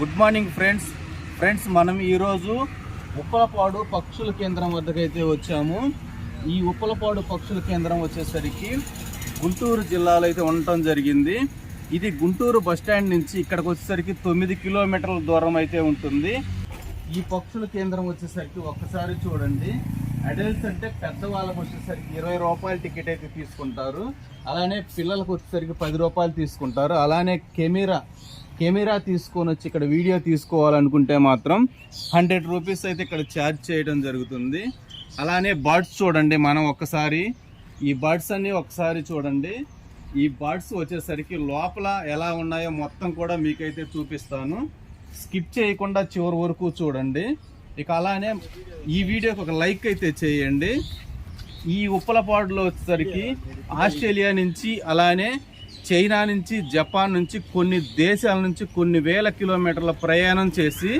Good morning friends. Friends మనం ఈరోజు ఉప్పలపాడు పక్షుల కేంద్రం వద్దకైతే వచ్చాము. ఈ ఉప్పలపాడు పక్షుల కేంద్రం వచ్చేసరికి గుంటూరు జిల్లాలో అయితే ఉండటం జరిగింది. ఇది గుంటూరు బస్ స్టాండ్ నుంచి ఇక్కడికి వచ్చేసరికి తొమ్మిది కిలోమీటర్ల దూరం అయితే ఉంటుంది. ఈ పక్షుల కేంద్రం వచ్చేసరికి ఒక్కసారి చూడండి. అడల్ట్స్ అంటే పెద్దవాళ్ళకి వచ్చేసరికి ఇరవై రూపాయల టికెట్ అయితే తీసుకుంటారు. అలానే పిల్లలకు వచ్చేసరికి పది రూపాయలు తీసుకుంటారు. అలానే కెమెరా కెమెరా తీసుకొని వచ్చి ఇక్కడ వీడియో తీసుకోవాలనుకుంటే మాత్రం హండ్రెడ్ రూపీస్ అయితే ఇక్కడ ఛార్జ్ చేయడం జరుగుతుంది. అలానే బర్డ్స్ చూడండి మనం ఒక్కసారి ఈ బర్డ్స్ అన్నీ ఒకసారి చూడండి. ఈ బర్డ్స్ వచ్చేసరికి లోపల ఎలా ఉన్నాయో మొత్తం కూడా మీకైతే చూపిస్తాను. స్కిప్ చేయకుండా చివరి వరకు చూడండి. ఇక అలానే ఈ వీడియోకి ఒక లైక్ అయితే చేయండి. ఈ ఉప్పలపాడులో వచ్చేసరికి ఆస్ట్రేలియా నుంచి అలానే చైనా నుంచి జపాన్ నుంచి కొన్ని దేశాల నుంచి కొన్ని వేల కిలోమీటర్ల ప్రయాణం చేసి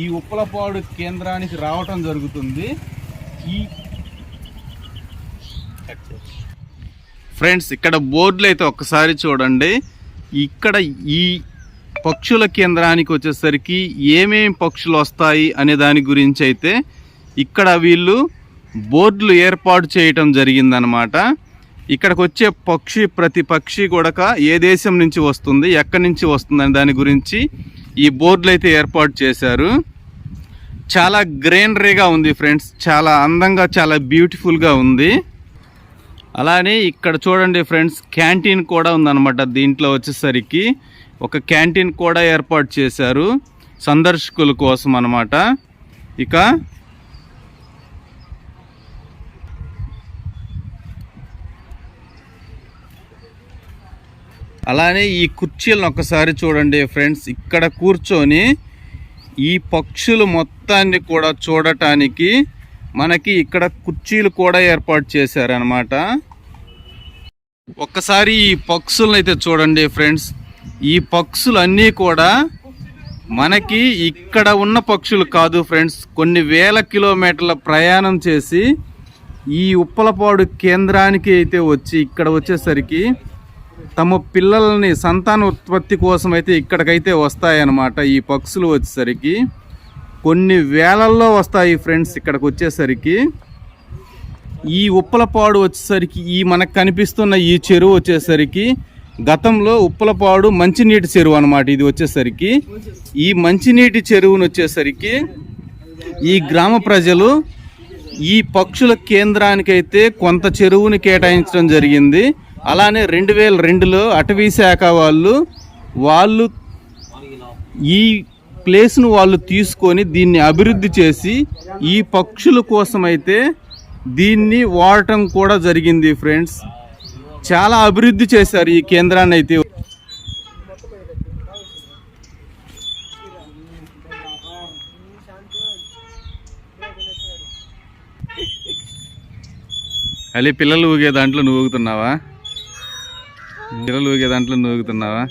ఈ ఉప్పలపాడు కేంద్రానికి రావటం జరుగుతుంది. ఈ ఫ్రెండ్స్ ఇక్కడ బోర్డులు అయితే ఒక్కసారి చూడండి. ఇక్కడ ఈ పక్షుల కేంద్రానికి వచ్చేసరికి ఏమేమి పక్షులు వస్తాయి అనే దాని గురించి అయితే ఇక్కడ వీళ్ళు బోర్డులు ఏర్పాటు చేయటం జరిగిందనమాట ఇక్కడికి వచ్చే పక్షి ప్రతి పక్షి కూడా ఏ దేశం నుంచి వస్తుంది ఎక్కడి నుంచి వస్తుంది దాని గురించి ఈ బోర్డులు అయితే ఏర్పాటు చేశారు. చాలా గ్రీనరీగా ఉంది ఫ్రెండ్స్. చాలా అందంగా చాలా బ్యూటిఫుల్గా ఉంది. అలానే ఇక్కడ చూడండి ఫ్రెండ్స్ క్యాంటీన్ కూడా ఉందన్నమాట దీంట్లో వచ్చేసరికి. ఒక క్యాంటీన్ కూడా ఏర్పాటు చేశారు సందర్శకుల కోసం అన్నమాట. ఇక అలానే ఈ కుర్చీలను ఒకసారి చూడండి ఫ్రెండ్స్. ఇక్కడ కూర్చొని ఈ పక్షులు మొత్తాన్ని కూడా చూడటానికి మనకి ఇక్కడ కుర్చీలు కూడా ఏర్పాటు చేశారనమాట ఒక్కసారి ఈ పక్షులను అయితే చూడండి ఫ్రెండ్స్. ఈ పక్షులు అన్నీ కూడా మనకి ఇక్కడ ఉన్న పక్షులు కాదు ఫ్రెండ్స్. కొన్ని వేల కిలోమీటర్ల ప్రయాణం చేసి ఈ ఉప్పలపాడు కేంద్రానికి అయితే వచ్చి ఇక్కడ వచ్చేసరికి తమ పిల్లల్ని సంతాన ఉత్పత్తి కోసం అయితే ఇక్కడికైతే వస్తాయన్నమాట ఈ పక్షులు వచ్చేసరికి. కొన్ని వేలల్లో వస్తాయి ఫ్రెండ్స్ ఇక్కడికి వచ్చేసరికి. ఈ ఉప్పలపాడు వచ్చేసరికి ఈ మనకు కనిపిస్తున్న ఈ చెరువు వచ్చేసరికి గతంలో ఉప్పలపాడు మంచినీటి చెరువు అనమాట ఇది వచ్చేసరికి. ఈ మంచినీటి చెరువును వచ్చేసరికి ఈ గ్రామ ప్రజలు ఈ పక్షుల కేంద్రానికైతే కొంత చెరువుని కేటాయించడం జరిగింది. అలానే రెండు వేల రెండులో అటవీ శాఖ వాళ్ళు వాళ్ళు ఈ ప్లేస్ను వాళ్ళు తీసుకొని దీన్ని అభివృద్ధి చేసి ఈ పక్షుల కోసమైతే దీన్ని వాడటం కూడా జరిగింది ఫ్రెండ్స్. చాలా అభివృద్ధి చేశారు ఈ కేంద్రాన్ని అయితే. అలీ పిల్లలు ఊగే దాంట్లో నువ్వు ఊగుతున్నావా? పిల్లలు దాంట్లో నూగుతున్నావా